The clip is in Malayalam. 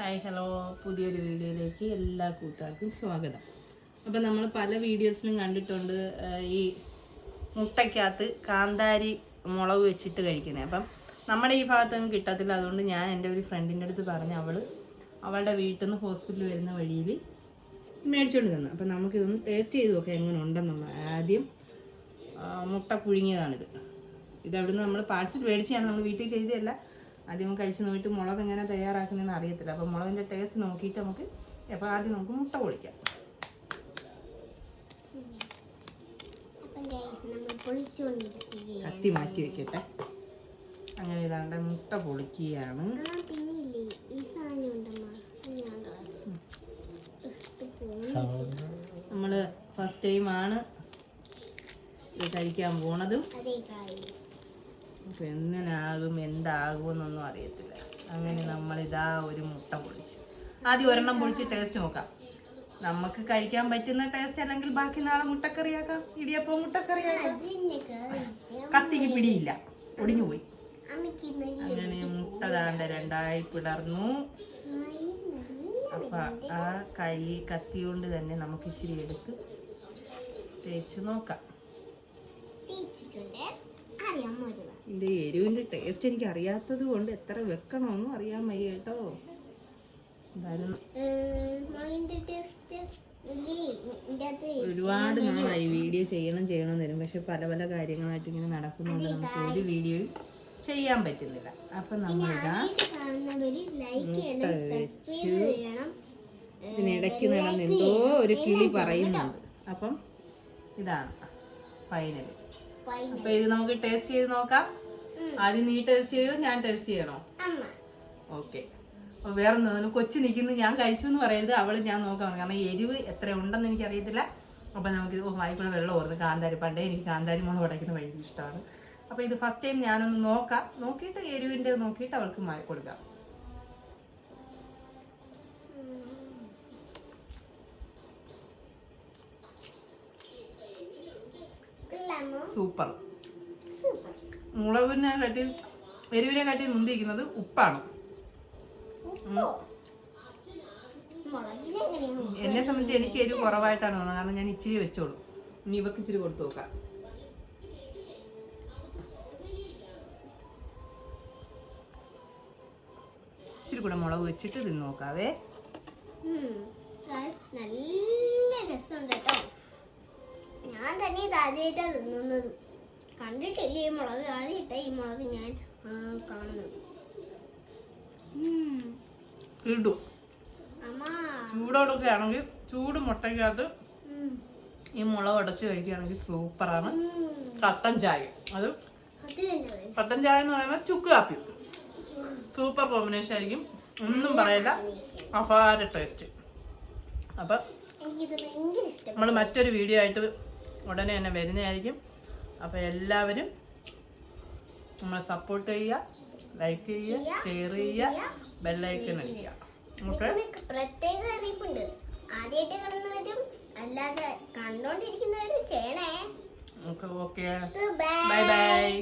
Hi hello. പുതിയൊരു വീഡിയോയിലേക്ക് എല്ലാ കൂട്ടുകാർക്കും സ്വാഗതം. അപ്പം നമ്മൾ പല വീഡിയോസിലും കണ്ടിട്ടുണ്ട് ഈ മുട്ടയ്ക്കകത്ത് കാന്താരി മുളക് വെച്ചിട്ട് കഴിക്കുന്നത്. അപ്പം നമ്മുടെ ഈ ഭാഗത്തൊന്നും കിട്ടത്തില്ല. അതുകൊണ്ട് ഞാൻ എന്റെ ഒരു ഫ്രണ്ടിന്റെ അടുത്ത് പറഞ്ഞ് അവൾ അവളുടെ വീട്ടിൽ നിന്ന് ഹോസ്പിറ്റലിൽ വരുന്ന വഴിയിൽ മേടിച്ചുകൊണ്ട് തന്നു. അപ്പം നമുക്കിതൊന്ന് ടേസ്റ്റ് ചെയ്ത് നോക്കാം എങ്ങനെ ഉണ്ടെന്നുള്ള ആദ്യം മുട്ട പുഴുങ്ങിയതാണിത്. ഇതവിടുന്ന് നമ്മൾ പാഴ്സൽ മേടിച്ചാണ് നമ്മൾ വീട്ടിൽ ചെയ്തതല്ല. ആദ്യം കഴിച്ച് നോക്കിയിട്ട് മുളക് എങ്ങനെ തയ്യാറാക്കുന്നതെന്ന് അറിയത്തില്ല. അപ്പം മുളകിന്റെ ടേസ്റ്റ് നോക്കിയിട്ട് നമുക്ക് അപ്പോൾ ആദ്യം നമുക്ക് മുട്ട പൊളിക്കാം. കത്തി മാറ്റി വെക്കട്ടെ. അങ്ങനെ ഇതാണ്ട് മുട്ട പൊളിക്കുകയാണ്. നമ്മൾ നമ്മൾ ഫസ്റ്റ് ടൈമാണ് ഇത് കഴിക്കാൻ പോണതും. അപ്പോൾ എങ്ങനാകും എന്താകുമെന്നൊന്നും അറിയത്തില്ല. അങ്ങനെ നമ്മളിതാ ഒരു മുട്ട പൊളിച്ച് ആദ്യം ഒരെണ്ണം പൊളിച്ച് ടേസ്റ്റ് നോക്കാം. നമുക്ക് കഴിക്കാൻ പറ്റുന്ന ടേസ്റ്റ് അല്ലെങ്കിൽ ബാക്കി നാളെ മുട്ടക്കറിയാക്കാം. ഇടിയപ്പം മുട്ടക്കറിയാക്കാം. കത്തിക്ക് പിടിയില്ല. ഒടിഞ്ഞു പോയി. അങ്ങനെ മുട്ട താണ്ട രണ്ടായി പിടർന്നു അപ്പൊ ആ കൈ കത്തി കൊണ്ട് തന്നെ നമുക്ക് ഇച്ചിരി എടുത്ത് തേച്ച് നോക്കാം. തേച്ചിട്ടുണ്ട്. അറിയാൻ എരിവിന്റെ ടേസ്റ്റ് എനിക്ക് അറിയാത്തത് കൊണ്ട് എത്ര വെക്കണമെന്നും അറിയാൻ വയ്യ കേട്ടോ. എന്തായാലും ഒരുപാട് നാളായി വീഡിയോ ചെയ്യണം ചെയ്യണം തരും പക്ഷെ പല പല കാര്യങ്ങളായിട്ട് ഇങ്ങനെ നടക്കുന്നുണ്ട്. നമുക്ക് ഒരു വീഡിയോ ചെയ്യാൻ പറ്റുന്നില്ല. അപ്പൊ നമ്മളിതാ ചെയ്യണം ഇതിനിടയ്ക്ക് നടന്ന് എന്തോ ഒരു കിളി പറയുന്നുണ്ട്. അപ്പം ഇതാണ് ഫൈനൽ അപ്പൊ ഇത് നമുക്ക് ടേസ്റ്റ് ചെയ്ത് നോക്കാം. ആദ്യം നീ ടേസ്റ്റ് ചെയ്യോ? ഞാൻ ടേസ്റ്റ് ചെയ്യണോ? ഓക്കെ അപ്പോൾ വേറെ ഒന്നും കൊച്ചു നിൽക്കുന്നു. ഞാൻ കഴിച്ചു എന്ന് പറയരുത്. അവൾ ഞാൻ നോക്കാം കാരണം എരിവ് എത്ര ഉണ്ടെന്ന് എനിക്ക് അറിയത്തില്ല അപ്പോൾ നമുക്ക് ഇത് വായിക്കൂടെ വെള്ളം ഓർന്ന് കാന്താരി പണ്ടേ എനിക്ക് കാന്താരി മുളക് ഉടയ്ക്കുന്ന ഭയങ്കര ഇഷ്ടമാണ്. അപ്പോൾ ഇത് ഫസ്റ്റ് ടൈം ഞാനൊന്ന് നോക്കാം. നോക്കിയിട്ട് എരിവിന്റെ നോക്കിയിട്ട് അവൾക്ക് മായി കൊടുക്കാം സൂപ്പർ. മുളകിനെ കാട്ടി എരിവിനെ കാട്ടി മുന്തിരിക്കുന്നത് ഉപ്പാണ് എന്നെ സംബന്ധിച്ച് എനിക്ക് എരിവ് കുറവായിട്ടാണ് തോന്നുന്നത്. കാരണം ഞാൻ ഇച്ചിരി വെച്ചോളൂ. ഇനി ഇവക്ക് ഇച്ചിരി കൊടുത്തു നോക്കാം. ഇച്ചിരി കൂടെ മുളക് വെച്ചിട്ട് തിന്നു നോക്കാവേ. നല്ല രസമുണ്ട് കേട്ടോ. ഞാൻ തന്നെ ആദ്യമായിട്ടാണ് തിന്നുന്നത്. കണ്ടിട്ടില്ല ഈ മുളക്? ആദ്യമായിട്ടാണ് ഈ മുളക് ഞാൻ കാണുന്നത്. അമ്മ. ചൂടോടൊക്കെ ആണെങ്കിൽ ചൂട് മുട്ടയ്ക്കകത്ത്. ഈ മുളക് ഉടച്ച് കഴിക്കുകയാണെങ്കിൽ സൂപ്പറാണ്. കട്ടൻ ചായ. അത് കട്ടൻ ചായ എന്ന് പറയുന്നത് ചുക്ക് കാപ്പി. സൂപ്പർ കോമ്പിനേഷൻ ആയിരിക്കും. ഒന്നും പറയില്ല. അപാര ടേസ്റ്റ്. അപ്പം നമ്മൾ മറ്റൊരു വീഡിയോ ആയിട്ട് ഉടനെ തന്നെ വരുന്നതായിരിക്കും. അപ്പോൾ എല്ലാവരും നമ്മളെ സപ്പോർട്ട് ചെയ്യുക ലൈക്ക് ചെയ്യുക ഷെയർ ചെയ്യുക ബെല്ലൈക്കൺ അടിക്കുക. പ്രത്യേക അറിയിപ്പുണ്ട്. ആദ്യമായിട്ട് കാണുന്നവരും അല്ലാതെ കണ്ടോണ്ടിരിക്കുന്നവരും ചെയ്യണേ. Okay bye bye